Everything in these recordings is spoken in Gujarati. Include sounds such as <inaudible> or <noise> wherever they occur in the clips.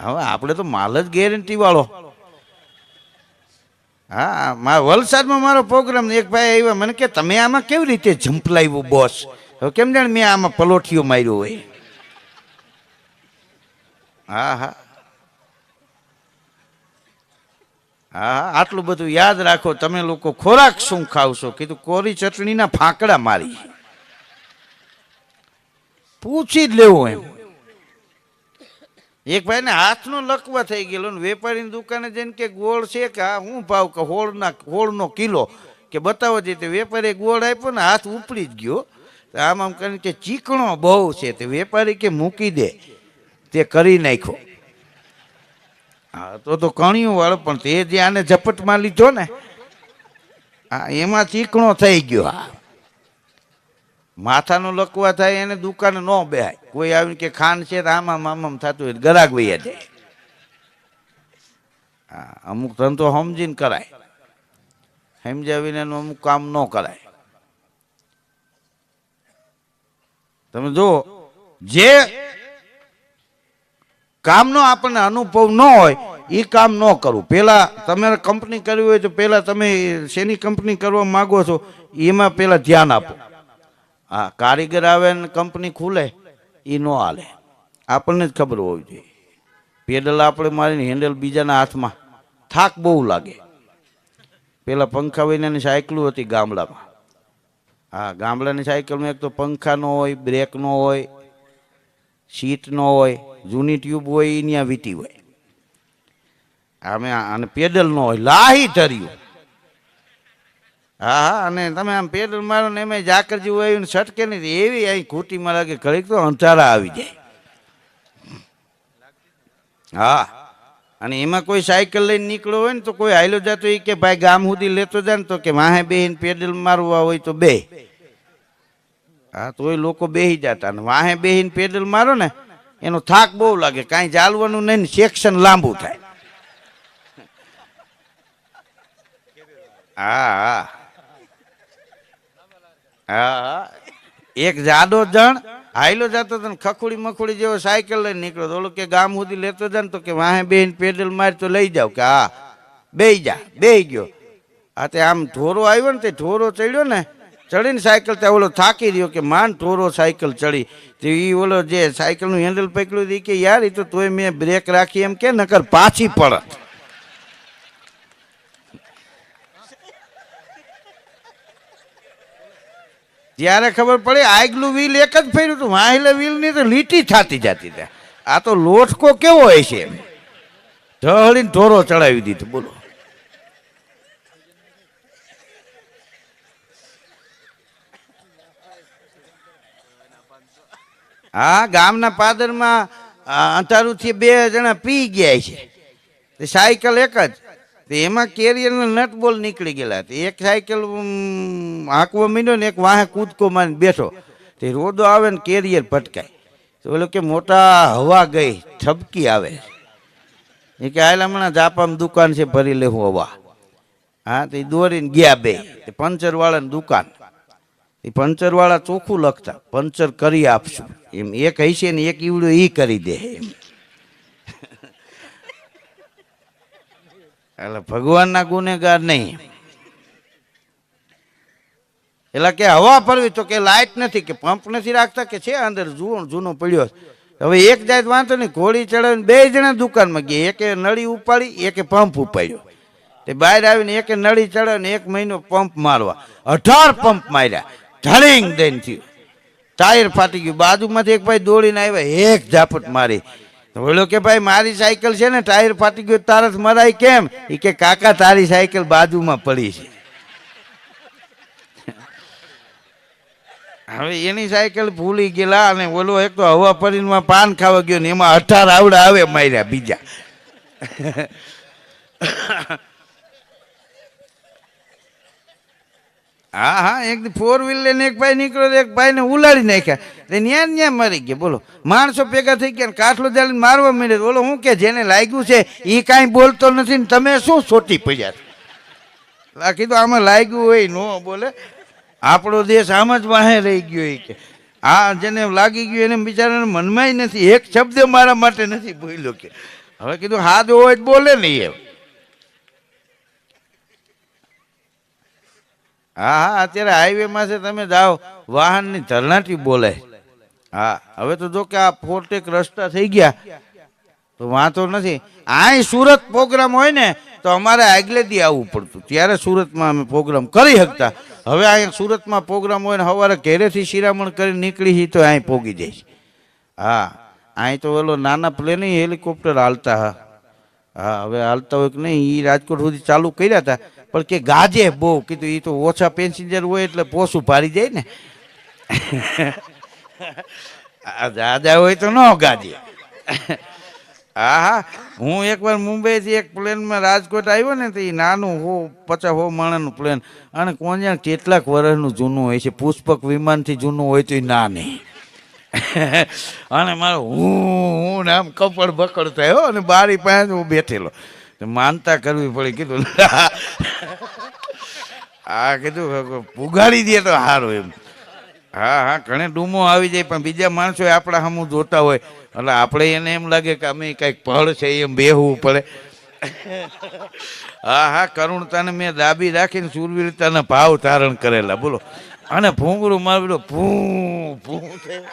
હવે આપણે તો માલ જ ગેરંટી વાળો. હા, મા, વલસાડમાં મારો પ્રોગ્રામ એક ભાઈ આવ્યા, મને કે, તમે આમાં કેવી રીતે ઝંપલાવ્યું બોસ હવે કેમ જાણે મેં આમાં પલોઠીઓ માર્યો હોય. હા. હા હા, આટલું બધું યાદ રાખો, તમે લોકો ખોરાક શું ખાવશો? કીધું, કોરી ચટણીના ફાંકડા મારી. પૂછી જ લેવું એમ. એક ભાઈને હાથનો લકવા થઈ ગયેલો ને વેપારીની દુકાને જઈને કે ગોળ છે કે આ શું ભાવ કે હોળના હોળનો કિલો? કે બતાવો જે તે વેપારીએ ગોળ આપ્યો ને હાથ ઉપડી જ ગયો. તો આમ આમ કરીને કે ચીકણો બહુ છે. તે વેપારી કે મૂકી દે. તે કરી નાખ્યો. હા, તો તો કણિયું વાળો, પણ તે જે આને ઝપટમાં લીધો ને, હા, એમાં ચીકણો થઈ ગયો. હા. માથાનો લકવા થાય એને દુકાન ન બેહાય. કોઈ આવીને કે ખાન છે આમાં આમ થતું હોય ગરાક વૈયા જાય. હા, અમુક ધંધો સમજીને કરાય. સમજાવીને એનું અમુક કામ ન કરાય. તમે જો જે કામનો આપણને અનુભવ ન હોય એ કામ ન કરવું. પહેલાં તમારે કંપની કરવી હોય તો પહેલાં તમે શેની કંપની કરવા માગો છો, એમાં પહેલાં ધ્યાન આપો. હા કારીગર આવે ને કંપની ખુલે એ ન હાલે. આપણને જ ખબર હોવી જોઈએ. પેડલ આપણે મારીને હેન્ડલ બીજાના હાથમાં. થાક બહુ લાગે. પેલા પંખા વિનાની સાયકલો હતી ગામડામાં. હા, ગામડાની સાયકલમાં એક તો પંખા ન હોય, બ્રેક ન હોય સીટ ન હોય, જૂની ટ્યુબ હોય એ ત્યાં વીટી હોય. આમે અને પેડલ ન હોય, લાહી ધર્યું. હા હા અને તમે આમ પેડલ મારો ને એમાં જાકર જેવું આવ્યું ને છટકે નહીં એવી અહીં ખૂટીમાં લાગે ઘડીક તો અંધારા આવી જાય. હા, અને એમાં કોઈ સાયકલ લઈને નીકળ્યો હોય ને તો કોઈ હાઈલો જતો એ કે ભાઈ ગામ સુધી લેતો જાય ને તો કે વાહે બેહીને પેડલ મારવા હોય તો બે. હા, તો એ લોકો બેહી જતા ને વાહે બેહીને પેડલ મારો ને એનો થાક બહુ લાગે, કાંઈ ચાલવાનું નહીં ને સેક્શન લાંબુ થાય. હા હા. હા. એક જાડો જણ હાઈલો જતો હતો ને ખખુડી મખુડી જેવો સાયકલ લઈને નીકળ્યો તો ઓલો કે ગામ સુધી લેતો જાય ને તો કે વાહે બેન પેડલ મારી તો લઈ જાવ કે હા. બે જા બે ગયો. આ તે આમ ઢોરો આવ્યો ને તે ઢોરો ચડ્યો ને, ચડીને સાયકલ ત્યાં ઓલો થાકી રહ્યો કે માન ઢોરો સાયકલ ચડી. તો એ ઓલો જે સાયકલનું હેન્ડલ પકડ્યું હતું કે યાર એ તો તોય મેં બ્રેક રાખી એમ કે નકર પાછી પડત. ત્યારે ખબર પડે, આગલું વ્હીલ એક જ ફેર્યું હતું. વાહેલે વ્હીલની તો લીટી થતી જતી ત્યાં. આ તો લોટકો કેવો હોય છે ઢળીને ઢોરો ચડાવી દીધું. બોલો. હા, ગામના પાદરમાં અંતારુથી બે જણા પી ગયા છે. સાયકલ એક જ. એમાં કેરિયરના નટ બોલ નીકળી ગયેલા એક સાયકલ હાંકવા માંડ્યો ને એક વાહે કૂદકો મારીને બેઠો. તે રોદો આવે ને કેરિયર ભટકાય. તો ઓલો કે મોટા હવા ગઈ ઠપકી આવે. એ કે હાલ હમણાં જાપામાં દુકાન છે, ભરી લેવું હવા. હા, તે દોરીને ગયા બે. પંચરવાળાની પંચર દુકાન. એ પંચરવાળા ચોખ્ખું લખતા, પંચર કરી આપશું. એમ, એક હશે ને એક ઈવડું એ કરી દે એમ. એટલે ભગવાનના ગુનેગાર નહીં. એટલે કે હવા ફરવી તો કે લાઇટ નથી, કે પંપ નથી રાખતા, કે છે અંદર જૂનો જૂનો પડ્યો હવે એક જાત વાંધો નહીં, ઘોડી ચડાવીને બે જણા દુકાનમાં ગયા. એકે નળી ઉપાડી, એકે પંપ ઉપાડ્યો. તે બહાર આવીને એકે નળી ચડાવીને એક મહિનો પંપ મારવા. અઢાર પંપ માર્યા. ઢળીંગ દઈને થયું. ટાયર ફાટી ગયું. બાજુમાંથી એક ભાઈ દોડીને આવ્યા. એક ઝાપટ મારી. તો બોલો કે ભાઈ, મારી સાયકલ છે ને, ટાયર ફાટી ગયું તારસ મરાય કેમ? એ કે, કાકા, તારી સાયકલ બાજુમાં પડી છે. હવે એની સાયકલ ભૂલી ગયેલા અને ઓલો એક તો હવા પરીમાં પાન ખાવા ગયો ને, એમાં અઢાર આવડા આવે માર્યા બીજા. હા હા, એક ફોર વ્હીલ લઈને એક ભાઈ નીકળ્યો એક ભાઈને ઉલાડી નાખ્યા. તે ન્યા ન્યા મરી ગયા. બોલો, માણસો ભેગા થઈ ગયા કાઠલો જાળીને મારવા માંડ્યો. બોલો, હું કે જેને લાગ્યું છે એ કાંઈ બોલતો નથી ને તમે શું સોટી પડ્યા? કીધું આમાં લાગ્યું હોય નો, બોલે. આપણો દેશ આમ જ વાહે રહી ગયો એ કે. આ જેને લાગી ગયું એને બિચારાને મનમાંય નથી. એક શબ્દ મારા માટે નથી બોલ્યો કે. હવે કીધું હા જો હોય જ બોલે નહીં એમ. હા હા, અત્યારે હાઈવેમાં છે, તમે જાઓ, વાહનની ધરણાટી બોલે. હા, હવે તો જો કે આ ફોરટેક રસ્તા થઈ ગયા, તો વાંધો નથી. આય સુરત પ્રોગ્રામ હોય ને, તો અમારે આગલેથી આવવું પડતું. ત્યારે સુરતમાં અમે પ્રોગ્રામ કરી શકતા. હવે અહીંયા સુરતમાં પ્રોગ્રામ હોય ને, સવારે ઘેરેથી શિરામણ કરી નીકળી છીએ તો અહીં પોગી જઈશ. હા અહીં તો ઓલો નાના પ્લેન હેલિકોપ્ટર હાલતા હા. હા, હવે હાલતા હોય કે નહીં એ રાજકોટ સુધી ચાલુ કર્યા હતા પણ કે ગાજે બહુ, કીધું એ તો ઓછા પેસેન્જર હોય એટલે પોસું ભારી જાય ને. દાદા હોય તો ન ગાજે. હા હા, હું એકવાર મુંબઈથી એક પ્લેનમાં રાજકોટ આવ્યો ને તો એ નાનું હો, પચાસ હો માણસનું પ્લેન. અને કોણ કેટલાક વર્ષનું જૂનું હોય છે, પુષ્પક વિમાનથી જૂનું હોય તો એ ના નહીં <laughs> અને મારો હું હું આમ કપડ બકડ થયો અને બારી પાસે હું બેઠેલો. માનતા કરવી પડી, કીધું <laughs> હા કીધું પુગાડી દે તો સારું એમ. હા હા, ઘણે ડૂમો આવી જાય, પણ બીજા માણસો આપણા સામું જોતા હોય. એટલે આપણે એને એમ લાગે કે અમે કંઈક પળ છે, એમ બેહવું પડે. <laughs> હા હા, કરુણતાને મેં દાબી રાખીને સુરવીરતાના ભાવ ધારણ કરેલા, બોલો. અને ભૂંગળું મારું ભૂ ભૂ થયું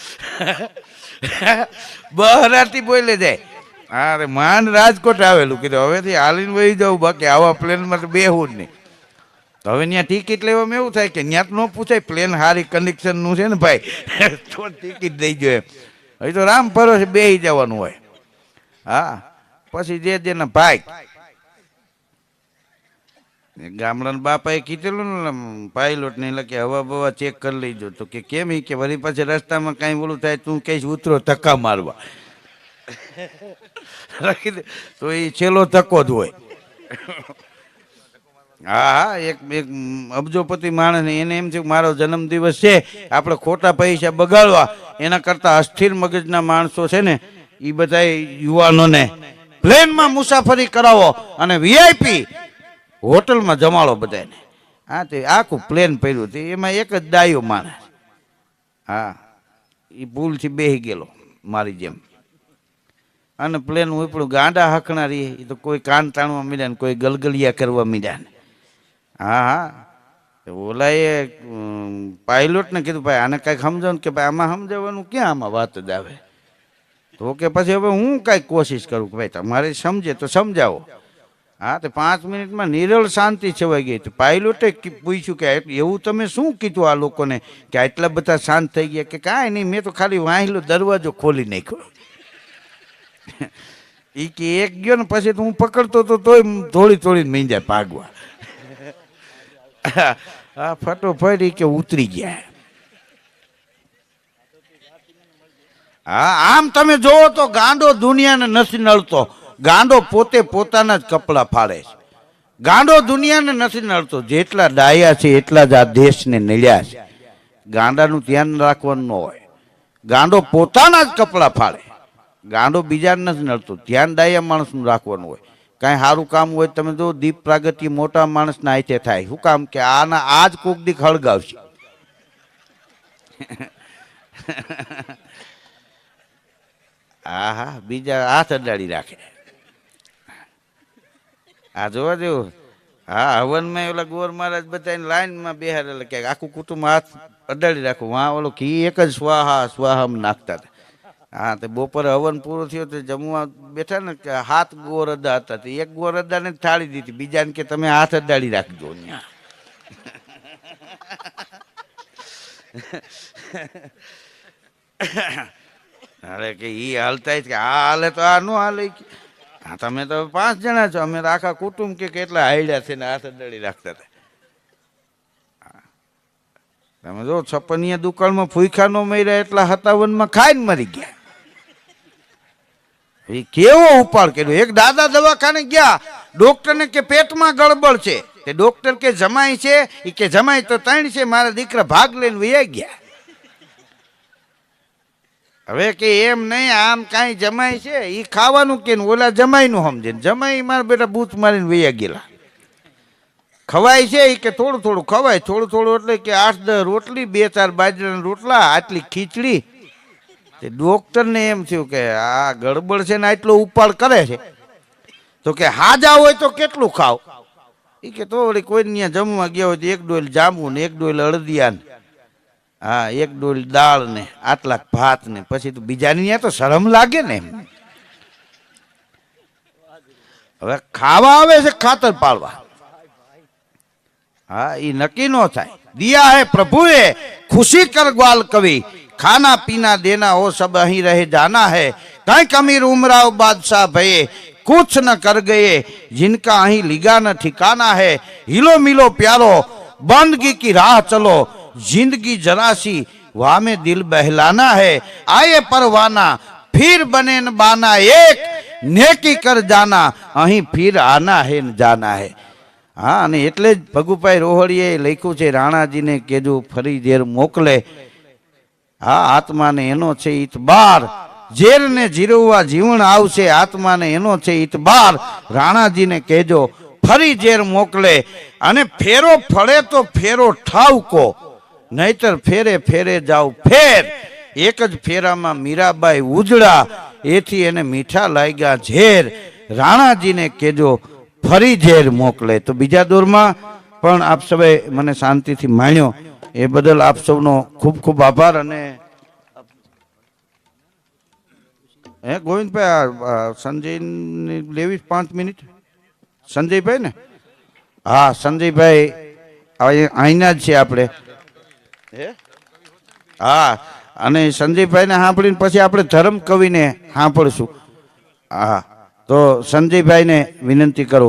<laughs> બહરાતી બોલે જાય. અરે માંડ રાજકોટ આવેલું, કીધું હવેથી હાલીને વહી જાઉં, બાકી આવા પ્લેનમાં તો બેહવું જ નહીં. તો હવે ત્યાં ટિકિટ લેવામાં એવું થાય કે ત્યાં ન પૂછાય, પ્લેન સારી કન્ડિશનનું છે ને ભાઈ, <laughs> તો ટિકિટ દઈ જોઈએ હવે તો રામ ભરોસે બેહી જવાનું હોય. હા, પછી જે જેના ભાઈ ગામડાના બાપાએ કીધેલું ને પાયલોટ ને એટલે કે હવા બવા ચેક કરી લેજો. તો કે કેમ એ કે વળી પાછી રસ્તામાં કાંઈ બોલું થાય, તું કહીશ ઉતરો ધક્કા મારવા. <laughs> રાખી દે. તો એ છેલ્લો ધક્કો જ હોય. હા હા, એક એક અબજોપતિ માણસ ને એને એમ છે મારો જન્મદિવસ છે, આપણે ખોટા પૈસા બગાડવા. એના કરતાં અસ્થિર મગજના માણસો છે ને એ બધા યુવાનોને પ્લેનમાં મુસાફરી કરાવો અને વીઆઈપી હોટલમાં જમાડો બધાને હા, તે આખું પ્લેન પડ્યું હતું. એમાં એક જ ડાયો માણસ. હા એ ભૂલથી બેસી ગયેલો, મારી જેમ. અને પ્લેન ઉપડું ગાંડા હકણારી એ તો કોઈ કાન તાણવા મીડ્યા ને કોઈ ગલગલિયા કરવા મીડ્યા ને. હા હા. ઓલાએ પાયલોટને કીધું, ભાઈ, આને કાંઈક સમજાવો કે ભાઈ, આમાં સમજાવવાનું ક્યાં આમાં વાત જ આવે? તો કે પછી હવે હું કાંઈક કોશિશ કરું કે ભાઈ, તમારે સમજે તો સમજાવો. હા, તો પાંચ મિનિટમાં નિરળ શાંતિ છવાઈ ગઈ. તો પાયલોટે પૂછ્યું કે એવું તમે શું કીધું આ લોકોને કે આટલા બધા શાંત થઈ ગયા કે કાંઈ નહીં, મેં તો ખાલી વાંહેલો દરવાજો ખોલી નાખ્યો. એ કે એક ગયો ને પછી તો હું પકડતો તો તોય થોડી થોડી મીંજા પાગવા. આ ફટોફટ એ કે ઉતરી ગયા. હા, આમ તમે જોવો તો ગાંડો દુનિયાને નથી નડતો. ગાંડો પોતે પોતાના જ કપડાં ફાડે છે. ગાંડો દુનિયાને નથી નડતો. જેટલા ડાયા છે, એટલા જ આ દેશને નડ્યા છે. ગાંડાનું ધ્યાન રાખવાનું ન હોય. ગાંડો પોતાના જ કપડાં ફાડે ગાંડો બીજાને નથી નડતો. ધ્યાન ડાયા માણસનું રાખવાનું હોય. કાંઈ સારું કામ હોય તમે જો દીપ પ્રાગટ્ય મોટા માણસના હાથે થાય. શું કામ કે આના આ જ કોક દીક હળગાવશે? <laughs> હા હા બીજા હાથ અડાડી રાખે. આ જોવા જેવું હા, હવનમાં ઓલા ગોર મહારાજ બધાને લાઈનમાં બેહાડેલા કે આખું કુટુંબ હાથ અડાડી રાખું. વાં ઓલો ઘી એક જ સ્વાહા સ્વાહમ નાખતા હતા. હા, તે બપોરે હવન પૂરો થયો તો જમવા બેઠા ને કે હાથ ગોર અદા હતા. તો એક ગોર અદાને થાળી દીધી. બીજાને કે તમે હાથ અડાડી રાખજો અહીંયા. અરે કે એ હાલતા કે આ હાલે તો આ ન હાલે હા, તમે તો પાંચ જણા છો. અમે તો આખા કુટુંબ કે કેટલા હાલ્યા છે ને હાથ દળી રાખતા હતા. તમે જો, છપ્પનિયા દુકાળમાં ફૂઈખા નો મર્યા એટલા હતાવનમાં ખાઈને મરી ગયા. એ કેવો ઉપાડ કર્યો? એક દાદા દવાખાને ગયા. ડોક્ટરને કે પેટમાં ગડબડ છે. તે ડોક્ટર કે જમાય છે? એ કે જમાય તો ત્રણ છે. મારા દીકરા ભાગ લઈને વૈયા ગયા. હવે કે એમ નહીં, આમ કાંઈ જમાય છે એ ખાવાનું કે ઓલા જમાઈનું સમજે ને. જમાઈ મારા બેટા બૂથ મારીને વૈયા ગયેલા. ખવાય છે એ કે થોડું થોડું ખવાય, થોડું થોડું એટલે કે આઠ દસ રોટલી, બે ચાર બાજરાના રોટલા, આટલી ખીચડી. તે ડોક્ટરને એમ થયું કે આ ગડબડ છે ને આટલો ઉપાડ કરે છે. તો કે હાજા હોય તો કેટલું ખાવ? એ કે તો વળી કોઈ ત્યાં જમવા ગયા હોય તો એક ડોલ જાંબુ ને એક ડોલ અડદિયા હા, એક ડોલ દાળ ને આટલા ભાત ને પછી તું બીજાની ત્યાં તો શરમ લાગે ને હવે ખાવા આવે છે ખાતર પાડવા. હા એ નક્કી નો થાય. દિયા હે પ્રભુએ, ખુશી કર ગ્વાલ કવિ. ખાના પીના દેના હો સબ અહીં રહે જાના હે. કંઈક અમીર ઉમરાવ બાદશાહ ભયે, કુછ ન કર ગયે. જિનકા અહીં લીગા ન ઠિકાના હે. હિલો મિલો પ્યારો, બંદગી કી રાહ ચલો. जिंदगी जरा सी वहाँ में दिल बहलाना है आए परवाना फिर बने न बाना एक नेकी कर जाना અહીં ફિર આના હે ન જાના હે હા અને એટલે જ ભગુભાઈ રોહડીએ લખ્યું છે રાણાજીને કેજો ફરી ઝેર મોકલે હા આત્માને એનો છે ઇતબાર ઝેરને જીરવવા જીવણ આવશે આત્માને એનો છે ઇતબાર રાણાજીને કહેજો ફરી ઝેર મોકલે અને ફેરો ફળે તો ફેરો ઠાવકો નહીતર ફેરે ફેરે જાવ ફેર. એક જ ફેરામાં મીરાબાઈ ઉજળા. એથી એને મીઠા લાગ્યા ઝેર. રાણાજીને કહેજો, ફરી ઝેર મોકલે. તો બીજા દોરમાં પણ આપ સૌએ મને શાંતિથી માણ્યો. એ બદલ આપ સૌનો ખૂબ ખૂબ આભાર અને હે, ગોવિંદભાઈ સંજયની લેવી પાંચ મિનિટ? સંજયભાઈ ને? હા, સંજયભાઈ અહીંના જ છે આપણે. હા? અને સંજયભાઈને સાંભળીને પછી આપણે ધર્મ કવિને સાંભળશું. હા તો સંજયભાઈને વિનંતી કરું.